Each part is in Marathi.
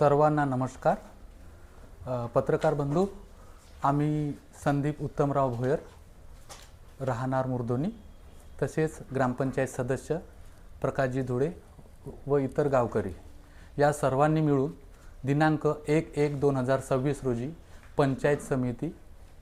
सर्वांना नमस्कार. पत्रकार बंधू आम्ही संदीप उत्तमराव भोयर राहणार मुर्दोनी तसेच ग्रामपंचायत सदस्य प्रकाशजी धुळे व इतर गावकरी. या सर्वांनी मिळून दिनांक एक एक दोन हजार सव्वीस रोजी पंचायत समिती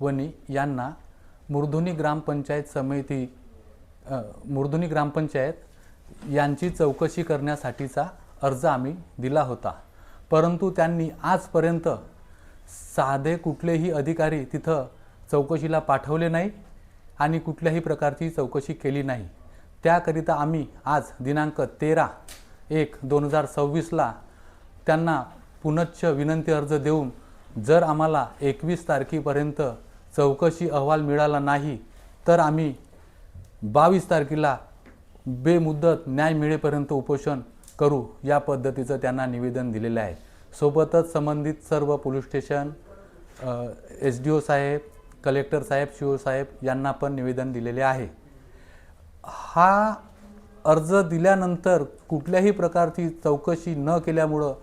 वनी यांना मुर्धुनी ग्रामपंचायत समिती मुर्धुनी ग्रामपंचायत यांची चौकशी करण्यासाठीचा अर्ज आम्ही दिला होता. परंतु त्यांनी आजपर्यंत साधे कुठलेही अधिकारी तिथं चौकशीला पाठवले नाही आणि कुठल्याही प्रकारची चौकशी केली नाही. त्याकरिता आम्ही आज दिनांक तेरा एक दोन हजार सव्वीसला त्यांना पुनच्च विनंती अर्ज देऊन जर आम्हाला एकवीस तारखेपर्यंत चौकशी अहवाल मिळाला नाही तर आम्ही बावीस तारखेला बेमुदत न्याय मिळेपर्यंत उपोषण करू या पद्धतीचं त्यांना निवेदन दिलेलं आहे. सोबतच संबंधित सर्व police station S D O साहेब कलेक्टर साहेब सी ओ साहेब यांना पण निवेदन दिलेले आहे. हा अर्ज दिल्यानंतर कुठल्याही प्रकारची चौकशी न केल्यामुळं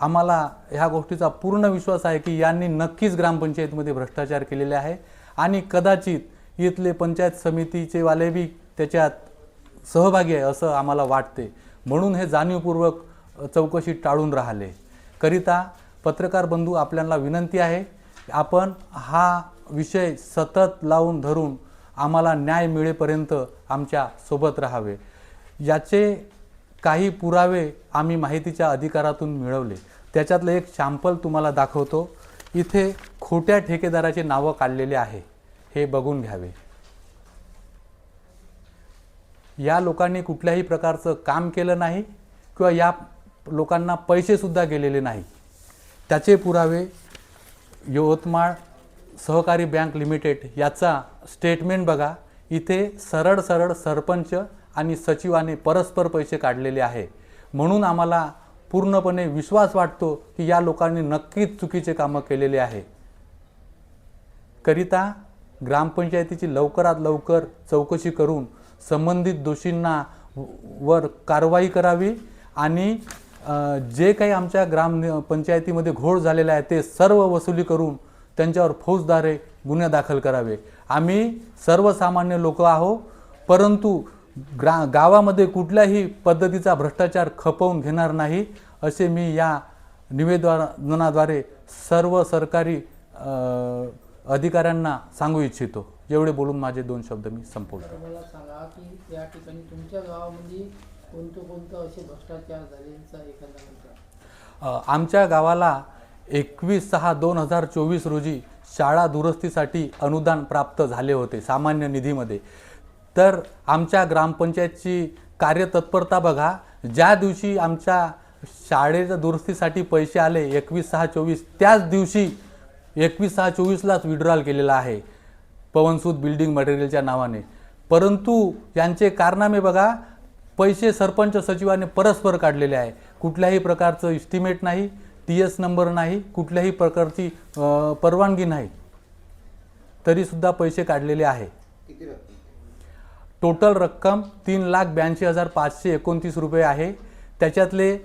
आम्हाला ह्या गोष्टीचा पूर्ण विश्वास आहे की यांनी नक्कीच ग्रामपंचायतीमध्ये भ्रष्टाचार केलेले आहे आणि कदाचित इथले पंचायत समितीचे वाले बी त्याच्यात सहभागी आहे असं आम्हाला वाटते. म्हणून हे जाणीवपूर्वक चौकशी टाळून राहिले. करिता पत्रकार बंधू आपल्याला विनंती आहे आपण हा विषय सतत लावून धरून आम्हाला न्याय मिळेपर्यंत आमच्यासोबत राहावे. याचे काही पुरावे आम्ही माहितीच्या अधिकारातून मिळवले. त्याच्यातलं एक शॅम्पल तुम्हाला दाखवतो. इथे खोट्या ठेकेदाराचे नावं काढलेले आहे. हे बघून घ्यावे. या लोकांनी कुठल्याही प्रकारचं काम केलं नाही किंवा या लोकांना पैसेसुद्धा गेलेले नाही. त्याचे पुरावे यवतमाळ सहकारी बँक लिमिटेड याचा स्टेटमेंट बघा. इथे सरळ सरळ सरपंच आणि सचिवाने परस्पर पैसे काढलेले आहे. म्हणून आम्हाला पूर्णपणे विश्वास वाटतो की या लोकांनी नक्कीच चुकीचे कामं केलेले आहे. करिता ग्रामपंचायतीची लवकरात लवकर चौकशी करून संबंधित दोषींना व- वर कारवाई करावी आणि जे काही आमच्या ग्राम पंचायतीमध्ये घोळ झालेला आहे ते सर्व वसुली करून त्यांच्यावर फौजदारे गुन्हे दाखल करावे. आम्ही सर्वसामान्य लोक आहो परंतु ग्रा गावामध्ये कुठल्याही पद्धतीचा भ्रष्टाचार खपवून घेणार नाही असे मी या निवेदनाद्वारे सर्व सरकारी अधिकाऱ्यांना सांगू इच्छितो. एवढे बोलून माझे दोन शब्द मी संपवतो. मला सांगा की या ठिकाणी तुमच्या गावामध्ये कोणतं कोणतं असे भ्रष्टाचार एखादा आमच्या गावाला एकवीस सहा दोन हजार चोवीस रोजी शाळा दुरुस्तीसाठी अनुदान प्राप्त झाले होते सामान्य निधीमध्ये. तर आमच्या ग्रामपंचायतची कार्यतत्परता बघा ज्या दिवशी आमच्या शाळेच्या दुरुस्तीसाठी पैसे आले एकवीस सहा चोवीस त्याच दिवशी एकवीस सहा चोवीसलाच विड्रॉल केलेला आहे. पवनसूत बिल्डिंग मटेरियलच्या नावाने. परंतु यांचे कारनामे बघा पैसे सरपंच सचिवाने परस्पर काढलेले आहे. कुठल्याही प्रकारचं इस्टिमेट नाही टी एस नंबर नाही कुठल्याही प्रकारची परवानगी नाही. तरीसुद्धा पैसे काढलेले आहे. टोटल रक्कम तीन लाख ब्याऐंशी हजार पाचशे एकोणतीस रुपये आहे. त्याच्यातले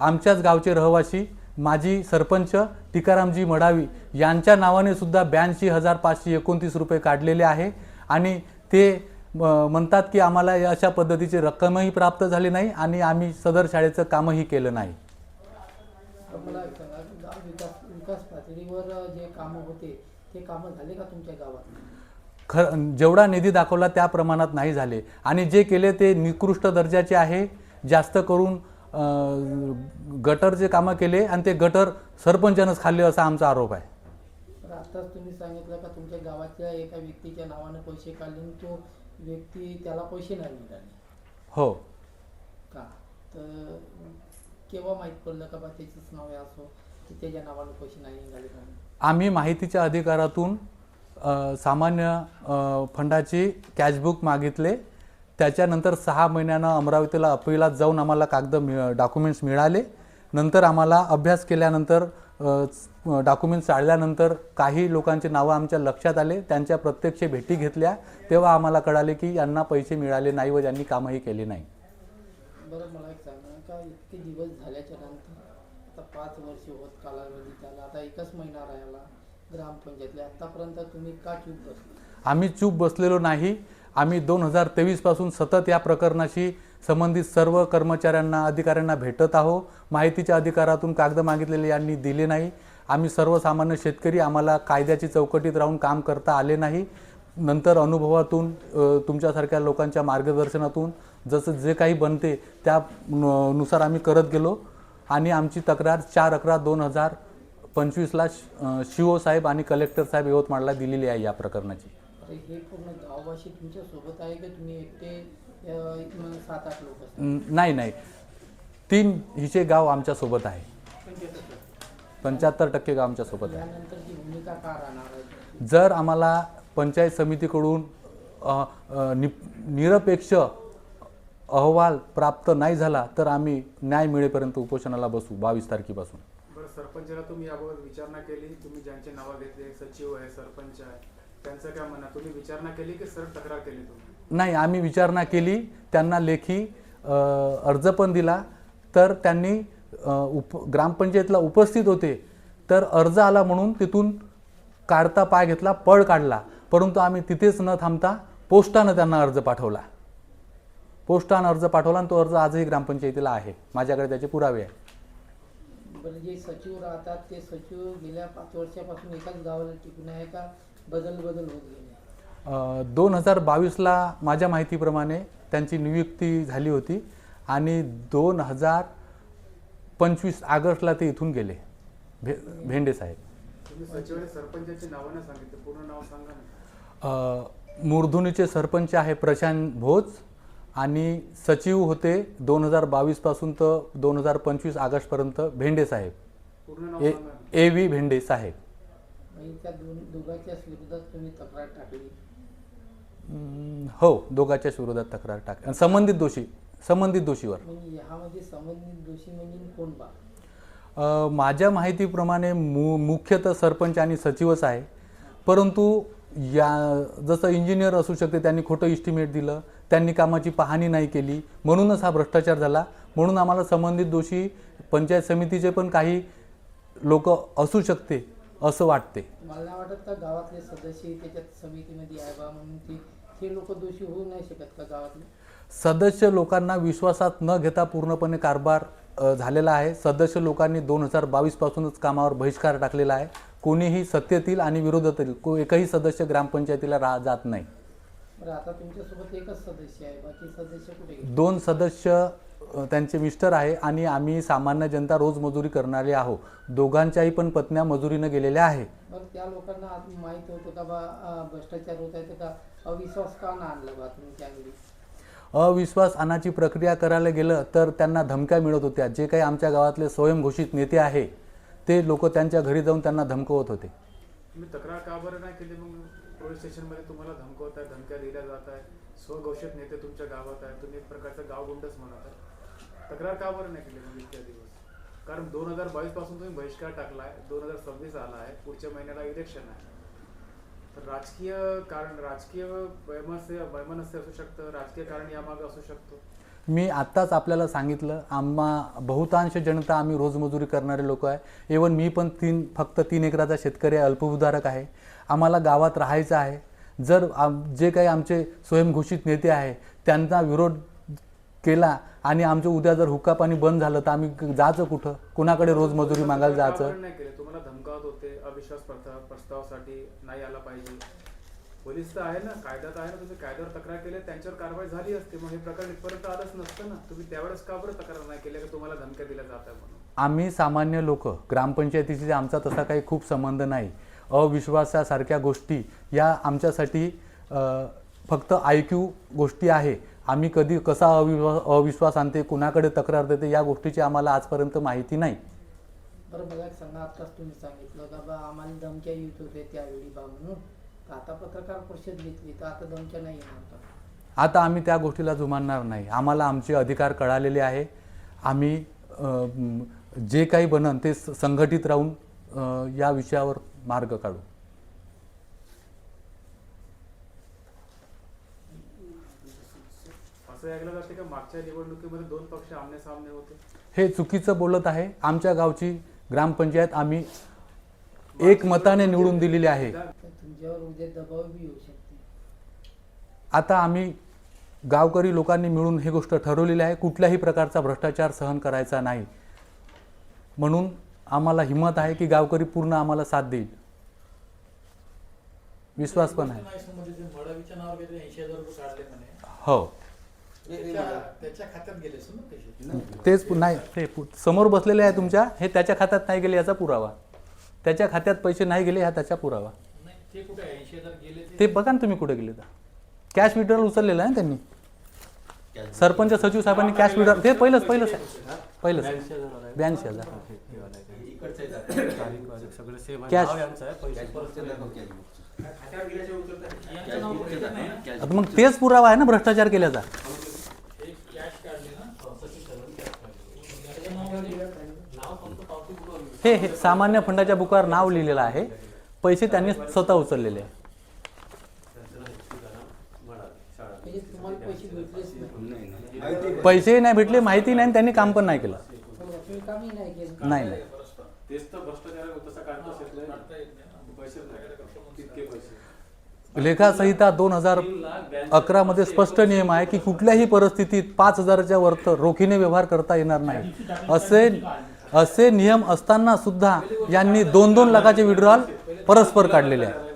आमच्याच गावचे रहिवासी माजी सरपंच टिकारामजी मडावी यांच्या नावाने सुद्धा ब्याऐंशी हजार पाचशे एकोणतीस रुपये काढलेले आहे. आणि ते म्हणतात की आम्हाला या अशा पद्धतीची रक्कमही प्राप्त झाली नाही आणि आम्ही सदर शाळेचं कामही केलं नाही. तर मला एक सांगा की गाव विकास विकास पातळीवर जे कामं होते ते कामं झाले का तुमच्या गावात? ख जेवढा निधी दाखवला त्या प्रमाणात नाही झाले. आणि जे केले ते निकृष्ट दर्जाचे आहे. जास्त करून गटरचे कामं केले आणि ते गटर सरपंचानंच खाल्ले असा आमचा आरोप आहे. आताच तुम्ही सांगितलं का तुमच्या गावाच्या एका व्यक्तीच्या नावाने पैसे काढले तो व्यक्ती त्याला पैसे नाही मिळाले. हो. का? तर केव्हा माहीत पडलं का बा त्याचंच नाव आहे असो? की त्याच्या नावाने पैसे नाही निघाले आम्ही माहितीच्या अधिकारातून सामान्य फंडाची कॅशबुक मागितले. त्याच्यानंतर सहा महिन्यानं अमरावतीला अपिलात जाऊन आम्हाला कागद मिळ डॉक्युमेंट्स मिळाले. नंतर आम्हाला अभ्यास केल्यानंतर डॉक्युमेंट्स चाळल्यानंतर काही लोकांची नावं आमच्या लक्षात आले. त्यांच्या प्रत्यक्ष भेटी घेतल्या. तेव्हा आम्हाला कळाले की यांना पैसे मिळाले नाही व यांनी कामही केले नाही. बरं मला एक सांगा. का इतके दिवस झाल्याच्यानंतर? आता पाच वर्ष होत कालावधी आता एकच महिना राहिला आतापर्यंत तुम्ही का चूक बसले? आम्ही चूप बसलेलो नाही. आम्ही दोन हजार तेवीसपासून सतत या प्रकरणाशी संबंधित सर्व कर्मचाऱ्यांना अधिकाऱ्यांना भेटत आहो माहितीच्या अधिकारातून कागद मागितलेले यांनी दिले नाही. आम्ही सर्वसामान्य शेतकरी आम्हाला कायद्याची चौकटीत राहून काम करता आले नाही. नंतर अनुभवातून तुमच्यासारख्या लोकांच्या मार्गदर्शनातून जसं जे काही बनते त्या नुसार आम्ही करत गेलो. आणि आमची तक्रार चार अकरा दोन हजार पंचवीसला शिओ साहेब आणि कलेक्टर साहेब यवतमाळला दिलेली आहे या प्रकरणाची. अरे हे पूर्ण गाववासी तुमच्यासोबत आहे की? तुम्ही एकटे अं, इथनं सात आठ लोक असतात? न- नाही नाही. तीन हिचे गाव आमच्यासोबत आहे. पंच्याहत्तर टक्के गाव आमच्यासोबत आहे. यानंतरची भूमिका का राहणार आहे? जर आम्हाला पंचायत समितीकडून अ, अ, नि निरपेक्ष अहवाल प्राप्त नाही झाला तर आम्ही न्याय मिळेपर्यंत उपोषणाला बसू बावीस तारखेपासून. बरं सरपंचाला तुम्ही याबाबत विचारणा केली. तुम्ही ज्यांचे नावं घेतले सचिव आहे सरपंच आहे. त्यांचं काय म्हणा तुम्ही विचारणा केली की सर तक्रार केली तुम्ही? नाही आम्ही विचारणा केली त्यांना लेखी अर्ज पण दिला. तर त्यांनी उप ग्रामपंचायतला उपस्थित होते. तर अर्ज आला म्हणून तिथून काढता पाय घेतला पळ काढला. परंतु आम्ही तिथेच न थांबता पोस्टानं त्यांना अर्ज पाठवला. पोस्टानं अर्ज पाठवला आणि तो अर्ज आजही ग्रामपंचायतीला आहे. माझ्याकडे त्याचे पुरावे आहे बरं जे सचिव राहतात ते सचिव गेल्या पाच वर्षापासून एकाच गावाला टिकून आहे का? बदल बदल होत गेले दोन हजार बावीसला माझ्या माहितीप्रमाणे त्यांची नियुक्ती झाली होती आणि दोन हजार पंचवीस ऑगस्टला ते इथून गेले भे भेंडे साहेब. तुम्ही सचिवाने सरपंचाची नावं नाही सांगितलं पूर्ण नाव सांगा ना. अ, मुरधुनीचे सरपंच आहे प्रशांत भोज आणि सचिव होते दोन हजार बावीसपासून तर दोन हजार पंचवीस ऑगस्टपर्यंत भेंडे साहेब. ए. ए व्ही भेंडे साहेब. त्या दोन दोघांच्या विरोधात तुम्ही तक्रार टाकली. हम्म, हो दोघांच्या विरोधात तक्रार टाक संबंधित दोषी संबंधित दोषीवर. म्हणजे ह्यामध्ये संबंधित दोषी म्हणजे कोण बा? अ, माझ्या माहितीप्रमाणे मु मुख्यतः सरपंच आणि सचिवच आहे. परंतु या जसं इंजिनियर असू शकते त्यांनी खोटं इस्टिमेट दिलं. त्यांनी कामाची पाहणी नाही केली. म्हणूनच हा भ्रष्टाचार झाला. म्हणून आम्हाला संबंधित दोषी पंचायत समितीचे पण काही लोक असू शकते असं वाटते. मला वाटत का गावातले सदस्य त्याच्यात समितीमध्ये आहे बा म्हणून ते लोक दोषी होऊ नाही शकत का गावातले? सदस्य लोकांना विश्वासात न घेता पूर्णपणे कारभार झालेला आहे. सदस्य लोकांनी दोन हजार बावीसपासूनच कामावर बहिष्कार टाकलेला आहे. कोणीही सत्तेतील आणि विरोधातील को एकही सदस्य ग्रामपंचायतीला रा जात नाही. आता तुमच्यासोबत एकच सदस्य आहे बाकी सदस्य कुठे गेले? दोन सदस्य त्यांचे मिस्टर आहे आणि आम्ही सामान्य जनता रोज मजुरी करणारे आहो दोघांच्याही पण पत्न्या मजुरीनं गेलेल्या आहे बरं त्या लोकांना आज माहीत होतं का बा अं, भ्रष्टाचार होत आहे तर का अविश्वास का ना आणला बा तुम्ही त्यावेळी अविश्वास आणाची प्रक्रिया करायला गेलं तर त्यांना धमक्या मिळत होत्या. जे काही आमच्या गावातले स्वयंघोषित नेते आहे ते लोक त्यांच्या घरी जाऊन त्यांना धमकवत होते. तुम्ही तक्रार का बरं नाही केली मग? पोलीस स्टेशनमध्ये तुम्हाला धमकवत आहे धमक्या दिल्या जात आहे स्वघोषित नेते तुमच्या गावात आहे तुम्ही एक प्रकारचं गावगुंडच म्हणत आहे तक्रार का बरं नाही केली मग इतक्या दिवस? कारण दोन हजार बावीसपासून तुम्ही बहिष्कार टाकला आहे दोन हजार सव्वीस आला आहे पुढच्या महिन्याला इलेक्शन आहे. तर राजकीय कारण राजकीय वैमनस्य वैमनस्य असू शकतं राजकीय कारण यामागे असू शकतो. मी आत्ताच आपल्याला सांगितलं आम्हा बहुतांश जनता आम्ही रोजमजुरी करणारे लोक आहे. इवन मी पण तीन फक्त तीन एकराचा शेतकरी आहे अल्पभूधारक आहे. आम्हाला गावात राहायचं आहे. जर आम जे काही आमचे स्वयंघोषित नेते आहे त्यांचा विरोध केला आणि आमचं उद्या जर हुक्का पाणी बंद झालं तर आम्ही जायचं कुठं? कुणाकडे रोजमजुरी मागायला जायचं? नाही केलं तुम्हाला धमकावत होते अविश्वास प्रस्तावासाठी नाही आला पाहिजे. पोलीस तर आहे ना कायद्यात आहे ना तुम्ही कायद्यावर तक्रार केली त्यांच्यावर कारवाई झाली असते मग हे प्रकरण इथपर्यंत आलंच नसतं ना. तुम्ही त्यावेळेस का बरं तक्रार नाही केली का तुम्हाला धमक्या दिल्या जात आहे म्हणून? आम्ही सामान्य लोक ग्रामपंचायतीशी आमचा तसा काही खूप संबंध नाही अविश्वासासारख्या गोष्टी या आमच्यासाठी अ, फक्त आय क्यू गोष्टी आहे. आम्ही कधी कसा अविश्वास अविश्वास आणते कुणाकडे तक्रार देते या गोष्टीची आम्हाला आजपर्यंत माहिती नाही. बरं बघा सांगा आत्ताच तुम्ही सांगितलं का बा आम्हाला धमक्या येत होते त्यावेळी बा म्हणून आता पत्रकार परिषद घेतली तर आता धमक्या नाही येणार का आता आम्ही त्या गोष्टीला जुमानणार नाही. आम्हाला आमचे अधिकार कळालेले आहे. आम्ही अ, जे काही बनन ते स- संघटित राहून अ, या विषयावर मार्ग काढू. असं असं ऐकलं जाते का मागच्या निवडणुकीमध्ये दोन पक्ष आमने सामने होते. हे चुकीचं बोलत आहे. आमच्या गावची ग्रामपंचायत आम्ही एक मताने निवडून दिलेली आहे. आता आम्ही गावकरी लोकांनी मिळून ही गोष्ट ठरवलेली आहे. कुठल्याही प्रकारचा भ्रष्टाचार सहन करायचा नाही. म्हणून आम्हाला हिंमत आहे की गावकरी पूर्ण आम्हाला साथ देईल. विश्वास पण आहे. हो. तेच नाही ते समोर बसलेले आहे तुमच्या हे त्याच्या खात्यात नाही गेले याचा पुरावा. त्याच्या खात्यात पैसे नाही गेले हा त्याचा पुरावा. नाही ते कुठे ऐंशी हजार गेले ते बघा ना तुम्ही कुठे गेले तर. कॅश विड्रॉल उचललेला आहे ना त्यांनी. सरपंच सचिव साहेबांनी कॅश विड्रॉल ते पहिलंच पहिलंच आहे. पहिलंच. ब्याऐंशी हजार कॅश आता मग तेच पुरावा आहे ना भ्रष्टाचार केल्याचा कॅश काढले ना सचिन साहेबांनी cash काढले. त्याच्या नावावर नाव फक्त पावती बुडवली. हे हे सामान्य फंडाच्या बुकावर नाव लिहिलेलं आहे. पैसे त्यांनी स्वतः उचललेले. आहे पैसे नाही पैसेही नाही भेटले माहिती नाही आणि त्यांनी काम पण नाही केलं. नाही नाही. लेखासंहिता दोन हजार अकरामध्ये स्पष्ट नियम आहे की कुठल्याही परिस्थितीत पाच हजाराच्या वर तर रोखीने व्यवहार करता येणार नाही. असे असे नियम असताना सुद्धा यांनी दोन दोन लाखाचे विड्रॉल परस्पर काढलेले आहे